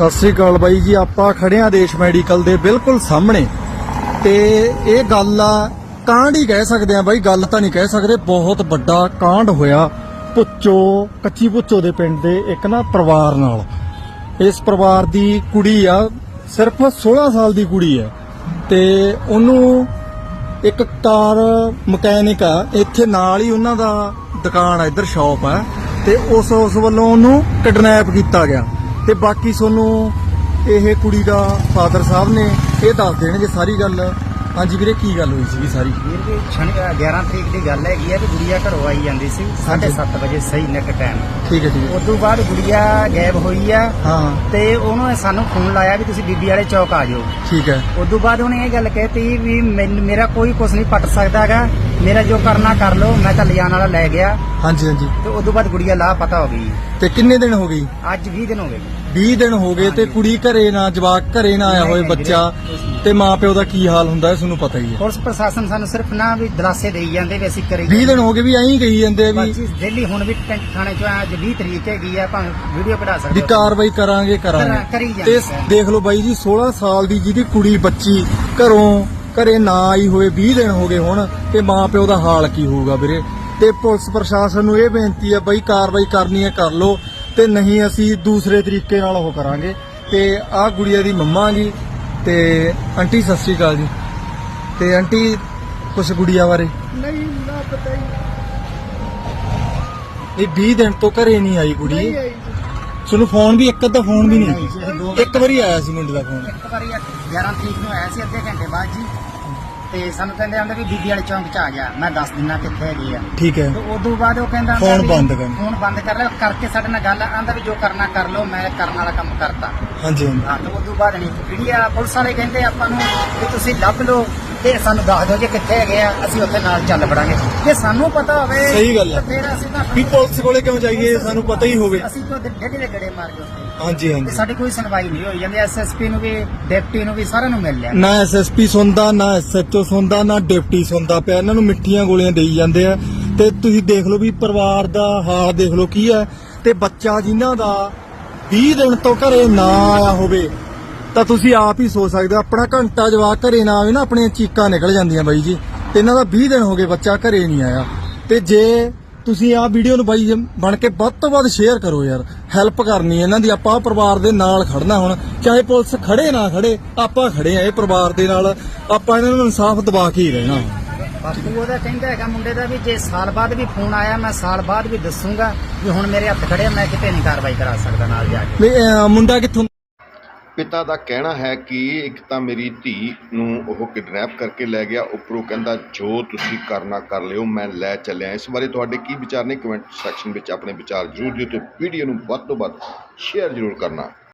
ਸਤਿ ਸ੍ਰੀ ਅਕਾਲ ਬਾਈ ਜੀ, ਆਪਾਂ ਖੜੇ ਆ ਦੇਸ਼ ਮੈਡੀਕਲ ਦੇ ਬਿਲਕੁਲ ਸਾਹਮਣੇ। ਤੇ ਇਹ ਗੱਲ ਆ, ਕਾਂਡ ਹੀ ਕਹਿ ਸਕਦੇ ਆ ਬਾਈ, ਗੱਲ ਤਾਂ ਨਹੀਂ ਕਹਿ ਸਕਦੇ, ਬਹੁਤ ਵੱਡਾ ਕਾਂਡ ਹੋਇਆ ਪੁੱਚੋ, ਕੱਚੀ ਪੁੱਚੋ ਦੇ ਪਿੰਡ ਦੇ ਇੱਕ ਨਾ ਪਰਿਵਾਰ ਨਾਲ। ਇਸ ਪਰਿਵਾਰ ਦੀ ਕੁੜੀ ਆ, ਸਿਰਫ 16 ਸਾਲ ਦੀ ਕੁੜੀ ਹੈ ਤੇ ਉਹਨੂੰ ਇੱਕ ਕਾਰ ਮਕੈਨਿਕ ਆ, ਇੱਥੇ ਨਾਲ ਹੀ ਉਹਨਾਂ ਦਾ ਦੁਕਾਨ ਆ, ਇੱਧਰ ਸ਼ਾਪ ਆ। ਤੇ ਉਸ ਉਸ ਵੱਲੋਂ ਉਹਨੂੰ ਕਿਡਨੈਪ ਕੀਤਾ ਗਿਆ। ਤੇ ਬਾਕੀ ਤੁਹਾਨੂੰ ਇਹ ਕੁੜੀ ਦਾ ਫਾਦਰ ਸਾਹਿਬ ਨੇ ਇਹ ਦੱਸ ਦੇਣਗੇ ਸਾਰੀ ਗੱਲ। ਹਾਂਜੀ ਵੀਰੇ ਕੀ ਗੱਲ ਹੋਈ ਸੀਗੀ ਸਾਰੀ? ਵੀਰ ਜੀ ਸ਼ਨੀ 11 ਤਰੀਕ ਦੀ ਗੱਲ ਹੈਗੀ ਹੈ ਕਿ ਗੁੜੀਆ ਘਰੋਂ ਆਈ ਜਾਂਦੀ ਸੀ 7:30 ਵਜੇ ਸਹੀ ਨਿਕ ਟਾਈਮ ਠੀਕ ਹੈ ਠੀਕ ਉਸ ਤੋਂ ਬਾਅਦ ਗੁੜੀਆ ਗਾਇਬ ਹੋਈ ਆ ਹਾਂ। ਤੇ ਉਹਨੂੰ ਸਾਨੂੰ ਫੋਨ ਲਾਇਆ ਵੀ ਤੁਸੀਂ ਬੀਬੀ ਵਾਲੇ ਚੌਕ ਆ ਜਾਓ। ਠੀਕ ਹੈ। ਉਸ ਤੋਂ ਬਾਅਦ ਉਹਨੇ ਇਹ ਗੱਲ ਕਹਿਤੀ ਵੀ ਮੇਰਾ ਕੋਈ ਕੁਝ ਨਹੀਂ ਪਟ ਸਕਦਾਗਾ ਮੇਰਾ ਜੋ ਕਰਨਾ ਕਰ ਲਓ ਮੈਂ ਤਾਂ ਲਿਜਾਣ ਵਾਲਾ ਲੈ ਗਿਆ। ਹਾਂਜੀ ਹਾਂਜੀ। ਤੇ ਤੋਂ ਬਾਅਦ ਗੁੜੀਆ ਲਾਹ ਪਤਾ ਹੋ ਗਈ। ਤੇ ਕਿੰਨੇ ਦਿਨ ਹੋ ਗਈ ਅੱਜ 20 ਦਿਨ ਹੋ ਗਏ। 20 ਦਿਨ ਹੋ ਗਏ ਤੇ ਕੁੜੀ ਘਰੇ ਨਾ ਜਵਾਕ ਘਰੇ ਨਾ ਆਇਆ ਹੋਏ ਬੱਚਾ। ਤੇ ਮਾਂ ਪਿਓ ਦਾ ਕੀ ਹਾਲ ਹੁੰਦਾ ਹੈ ਤੁਹਾਨੂੰ ਪਤਾ ਹੀ ਹੈ। ਪੁਲਿਸ ਪ੍ਰਸ਼ਾਸਨ ਸਾਨੂੰ ਸਿਰਫ ਨਾ ਵੀ ਦਲਾਸੇ ਦੇਈ ਜਾਂਦੇ ਵੀ ਅਸੀਂ ਕਰੀ 20 ਦਿਨ ਹੋ ਗਏ ਵੀ ਐਂ ਹੀ ਕਹੀ ਜਾਂਦੇ ਆ ਵੀ ਬਾਕੀ ਦਿੱਲੀ ਹੁਣ ਵੀ ਟੈਂਟ ਥਾਣੇ ਚੋਂ ਅੱਜ 20 ਤਰੀਕ ਹੈਗੀ ਆ ਭਾਵੇਂ ਵੀਡੀਓ ਕਢਾ ਸਕਦੇ ਵੀ ਹੋ। ਕਾਰਵਾਈ ਕਰਾਂਗੇ ਕਰਾਂ- ਕਰਾਂਗੇ। ਕਰੀ ਜਾਂਦੇ ਤੇ ਆ। ਦੇਖ ਲਓ ਬਾਈ ਜੀ 16 ਸਾਲ ਦੀ ਜਿਹਦੀ ਕੁੜੀ ਬੱਚੀ ਘਰੋਂ ਘਰੇ ਨਾ ਆਈ ਹੋਏ 20 ਦਿਨ ਹੋ ਗਏ ਹੁਣ ਤੇ ਮਾਂ ਪਿਓ ਦਾ ਹਾਲ ਕੀ ਹੋਊਗਾ ਵੀਰੇ? ਤੇ ਪੁਲਿਸ ਪ੍ਰਸ਼ਾਸਨ ਨੂੰ ਇਹ ਬੇਨਤੀ ਹੈ ਬਾਈ ਕਾਰਵਾਈ ਕਰਨੀ ਹੈ ਕਰ ਲਓ ਤੇ ਨਹੀਂ ਅਸੀਂ ਦੂਸਰੇ ਤਰੀਕੇ ਨਾਲ ਉਹ ਕਰਾਂਗੇ। ਤੇ ਆਹ ਗੁੜੀਆ ਦੀ ਮੰਮਾ ਜੀ ਤੇ ਆਂਟੀ ਸਤਿ ਸ਼੍ਰੀ ਅਕਾਲ ਜੀ। ਤੇ ਆਂਟੀ ਕੁਛ ਗੁੜੀਆ ਬਾਰੇ? ਨਹੀਂ ਨਾ ਪਤਾ ਹੀ ਇਹ 20 ਦਿਨ ਤੋਂ ਘਰੇ ਨਹੀਂ ਆਈ ਕੁੜੀ ਤੁਹਾਨੂੰ ਫੋਨ ਵੀ ਇੱਕ ਅੱਧਾ ਫੋਨ ਵੀ ਨਹੀਂ, ਇੱਕ ਵਾਰੀ ਆਇਆ ਸੀ ਮੁੰਡੇ ਦਾ ਫੋਨ। ਇੱਕ ਵਾਰੀ 11 ਤਰੀਕ ਨੂੰ ਆਇਆ ਸੀ ਅੱਧੇ ਘੰਟੇ ਬਾਅਦ ਜੀ। ਤੇ ਸਾਨੂੰ ਕਹਿੰਦੇ ਆਂਦੇ ਵੀ ਬੀਬੀ ਵਾਲੇ ਚੌਂਕ ਚ ਆ ਜਾ। ਮੈਂ ਦੱਸ ਦਿਨਾ ਕਿੱਥੇ ਹੈਗੀ ਆ। ਠੀਕ ਹੈ। ਤੇ ਉਦੋਂ ਬਾਅਦ ਉਹ ਕਹਿੰਦਾ ਆਂਦਾ ਫੋਨ ਵੀ ਬੰਦ ਕਰ। ਫੋਨ ਬੰਦ ਕਰ ਲੈ ਕਰਕੇ ਸਾਡੇ ਨਾਲ ਗੱਲ ਆਂਦਾ ਵੀ ਜੋ ਕਰਨਾ ਕਰ ਲਓ ਮੈਂ ਕਰਨ ਵਾਲਾ ਕੰਮ ਕਰਤਾ। ਹਾਂਜੀ ਹਾਂਜੀ। ਹਾਂ ਤੇ ਉਦੋਂ ਬਾਅਦ ਨਹੀਂ ਜਿਹੜੀ ਆ ਪੁਲਿਸ ਵਾਲੇ ਕਹਿੰਦੇ ਆਪਾਂ ਨੂੰ ਵੀ ਤੁਸੀਂ ਲੱਭ ਲਓ। ਤੇ ਸਾਨੂੰ ਦੱਸ ਦਿਓ ਜੇ ਕਿੱਥੇ ਹੈਗੇ ਆ ਅਸੀਂ ਉੱਥੇ ਨਾਲ ਚੱਲ ਪੜਾਂਗੇ ਜੇ ਸਾਨੂੰ ਪਤਾ ਹੋਵੇ ਸਹੀ ਗੱਲ। ਤੇ ਫਿਰ ਅਸੀਂ ਤਾਂ ਵੀ ਪੁਲਿਸ ਕੋਲੇ ਕਿਉਂ ਜਾਈਏ ਸਾਨੂੰ ਪਤਾ ਹੀ ਹੋਵੇ। ਅਸੀਂ ਤੋਂ ਡੇਢੇ ਦੇ ਗੜੇ ਮਾਰ ਗਏ ਉੱਥੇ। ਹਾਂਜੀ ਤੇ ਹਾਂਜੀ ਸਾਡੀ ਕੋਈ ਸੁਣਵਾਈ ਨਹੀਂ ਹੋਈ। ਜਾਂਦੀ ਐਸਐਸਪੀ ਨੂੰ ਵੀ ਡਿਪਟੀ ਨੂੰ ਵੀ ਸਾਰਿਆਂ ਨੂੰ ਮਿਲ ਲਿਆ। ਨਾ ਐਸਐਸਪੀ ਸੁਣਦਾ ਨਾ ਐਸਐਚਓ ਸੁਣਦਾ ਨਾ ਡਿਪਟੀ ਸੁਣਦਾ ਪਿਆ। ਇਹਨਾਂ ਨੂੰ ਮਿੱਠੀਆਂ ਗੋਲੀਆਂ ਦੇਈ ਜਾਂਦੇ ਆ। ਤੇ ਤੁਸੀਂ ਦੇਖ ਲਓ ਵੀ ਪਰਿਵਾਰ ਦਾ ਹਾਲ ਦੇਖ ਲਓ ਕੀ ਹੈ। ਤੇ ਬੱਚਾ ਜਿਨ੍ਹਾਂ ਦਾ 20 ਦਿਨ ਤੋਂ ਘਰੇ ਨਾ ਆਇਆ ਹੋਵੇ ਤਾਂ ਤੁਸੀਂ ਆਪ ਹੀ ਸੋਚ ਸਕਦੇ ਹੋ ਆਪਣਾ ਘੰਟਾ ਜਵਾਕ ਘਰੇ ਨਾ ਆਵੇ ਨਾ ਆਪਣੀਆਂ ਚੀਕਾਂ ਨਿਕਲ ਜਾਂਦੀਆਂ ਬਾਈ ਜੀ। ਤੇ ਇਹਨਾਂ ਦਾ 20 ਦਿਨ ਹੋ ਗਏ ਬੱਚਾ ਘਰੇ ਨਹੀਂ ਆਇਆ। ਤੇ ਜੇ ਤੁਸੀਂ ਆਹ ਵੀਡੀਓ ਨੂੰ ਬਾਈ ਬਣ ਕੇ ਵੱਧ ਤੋਂ ਵੱਧ ਸ਼ੇਅਰ ਕਰੋ ਯਾਰ ਹੈਲਪ ਕਰਨੀ ਇਹਨਾਂ ਦੀ। ਆਪਾਂ ਪਰਿਵਾਰ ਦੇ ਨਾਲ ਖੜਨਾ ਹੁਣ ਚਾਹੇ ਪੁਲਿਸ ਖੜੇ ਨਾ ਖੜੇ ਆਪਾਂ ਖੜੇ ਆ ਇਹ ਪਰਿਵਾਰ ਦੇ ਨਾਲ। ਆਪਾਂ ਇਹਨਾਂ ਨੂੰ ਇਨਸਾਫ ਦਵਾ ਕੇ ਹੀ ਰਹਿਣਾ। ਬਾਪੂ ਉਹਦਾ ਕਹਿੰਦਾ ਹੈਗਾ ਮੁੰਡੇ ਦਾ ਵੀ ਜੇ ਸਾਲ ਬਾਅਦ ਵੀ ਫੋਨ ਆਇਆ ਮੈਂ ਸਾਲ ਬਾਅਦ ਵੀ ਦੱਸੂਗਾ ਵੀ ਹੁਣ ਮੇਰੇ ਹੱਥ ਖੜੇ ਆ, ਮੈਂ ਕਿਤੇ ਨਹੀਂ ਕਾਰਵਾਈ ਕਰਾ ਸਕਦਾ ਨਾਲ ਜਾ ਕੇ। ਅਹ, ਮੁੰਡਾ ਕਿੱਥੋਂ ਪਿਤਾ ਦਾ ਕਹਿਣਾ ਹੈ ਕਿ ਇੱਕ ਤਾਂ ਮੇਰੀ ਧੀ ਨੂੰ ਉਹ ਕਿਡਨੈਪ ਕਰਕੇ ਲੈ ਗਿਆ, ਉੱਪਰੋਂ ਕਹਿੰਦਾ, ਜੋ ਤੁਸੀਂ ਕਰਨਾ ਕਰ ਲਿਓ, ਮੈਂ ਲੈ ਚੱਲਿਆ। ਇਸ ਬਾਰੇ ਤੁਹਾਡੇ ਕੀ ਵਿਚਾਰ ਨੇ? ਕਮੈਂਟ ਸੈਕਸ਼ਨ ਵਿੱਚ ਆਪਣੇ ਵਿਚਾਰ ਜ਼ਰੂਰ ਦਿਓ ਤੇ ਵੀਡੀਓ ਨੂੰ ਵੱਧ ਤੋਂ ਵੱਧ ਸ਼ੇਅਰ ਜ਼ਰੂਰ ਕਰਨਾ।